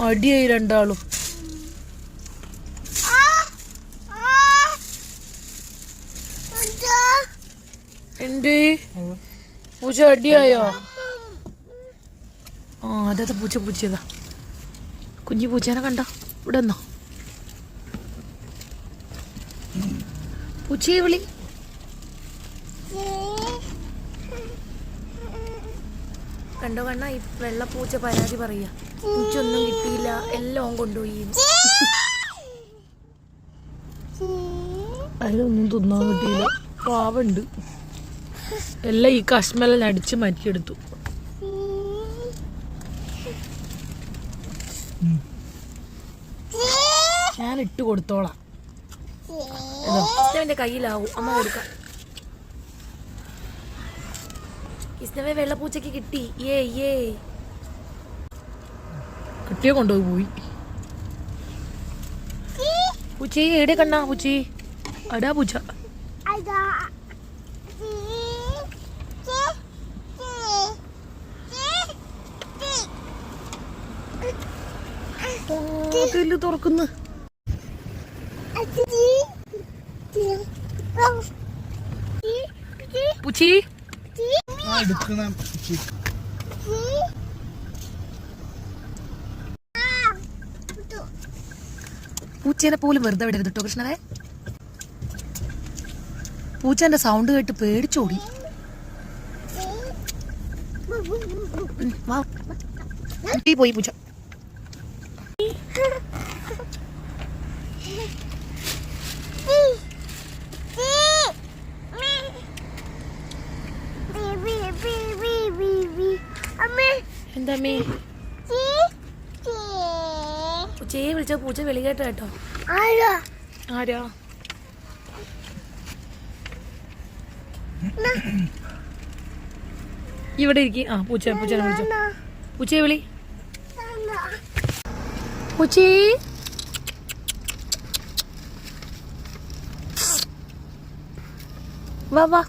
അടിയായി രണ്ടാളും. എന്റെ പൂച്ച അടിയായോ? ആ അതെ പൂച്ച പൂച്ചതാ. കുഞ്ഞു പൂച്ചേനെ കണ്ട? ഇവിടെ എന്നാ പൂച്ചയെ വിളി. കണ്ടോ കണ്ണ? ഈ വെള്ളപ്പൂച്ച പരാതി പറയാ. പൂച്ചൊന്നും കിട്ടിയില്ല. എല്ലാം കൊണ്ടുപോയി. അതിലൊന്നും തിന്നാൻ കിട്ടിയില്ല. പാവണ്ട്. എല്ലാം ഈ കശ്മലൻ അടിച്ച് മാറ്റിയെടുത്തു. ഞാൻ ഇട്ട് കൊടുത്തോളാം. കയ്യിലാവും. അമ്മ കൊടുക്കാം. കൃഷ്ണവെ വെള്ളപ്പൂച്ചയ്ക്ക് കിട്ടി. ഏ ഏ കിട്ടിയോ കൊണ്ടുപോയി പോയി. പൂച്ചി എവിടെ കണ്ണാ പൂച്ചി? അടാ പൂച്ച. തുറക്കുന്നു. പൂച്ചി. എടുക്കണം. പൂച്ചേനെ പോലും വെറുതെ വിടരുത് കേട്ടോ കൃഷ്ണവേ പൂച്ചേന്റെ സൗണ്ട് കേട്ട് പേടിച്ചോടി. പോയി പൂച്ച. എന്താ ഉച്ചയെ വിളിച്ച പൂച്ച വെളി കേട്ടോ. കേട്ടോ ആരാ? ഇവിടെ ഇരിക്കും. ആ പൂച്ച പൂച്ചനെ വിളിച്ചു. പൂച്ചയെ വിളി. പൂച്ചി. വാ വാ.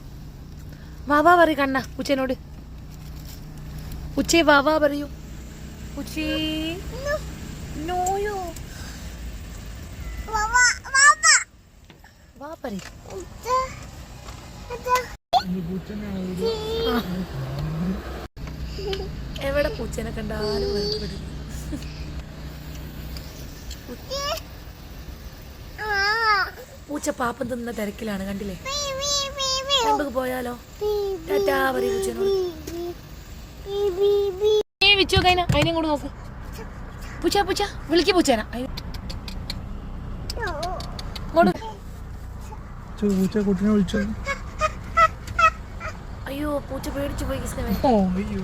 വാ വാ പറയൂ കണ്ണ പൂച്ചേനോട്. പൂച്ചയെ വാവാ പറയൂ. ഉച്ചി. നോയോ. വാ പറയൂ. എവിടെ പൂച്ചനെ കണ്ടാലും. പൂച്ച പാപ്പം തിന്ന തിരക്കിലാണ് കണ്ടില്ലേ? നമുക്ക് പോയാലോ? ടാറ്റാ പറയൂ പൂച്ചനോട്. വിച്ചു കൈന അതിനെ. കൂടെ നോക്ക്. പൂച്ച പൂച്ച. വിളിക്ക് പൂച്ചേന. പൂച്ച കുട്ടിനെ വിളിച്ചു. അയ്യോ പൂച്ച പേടിച്ചു പോയി കൃഷ്ണവേ ഓ അയ്യോ.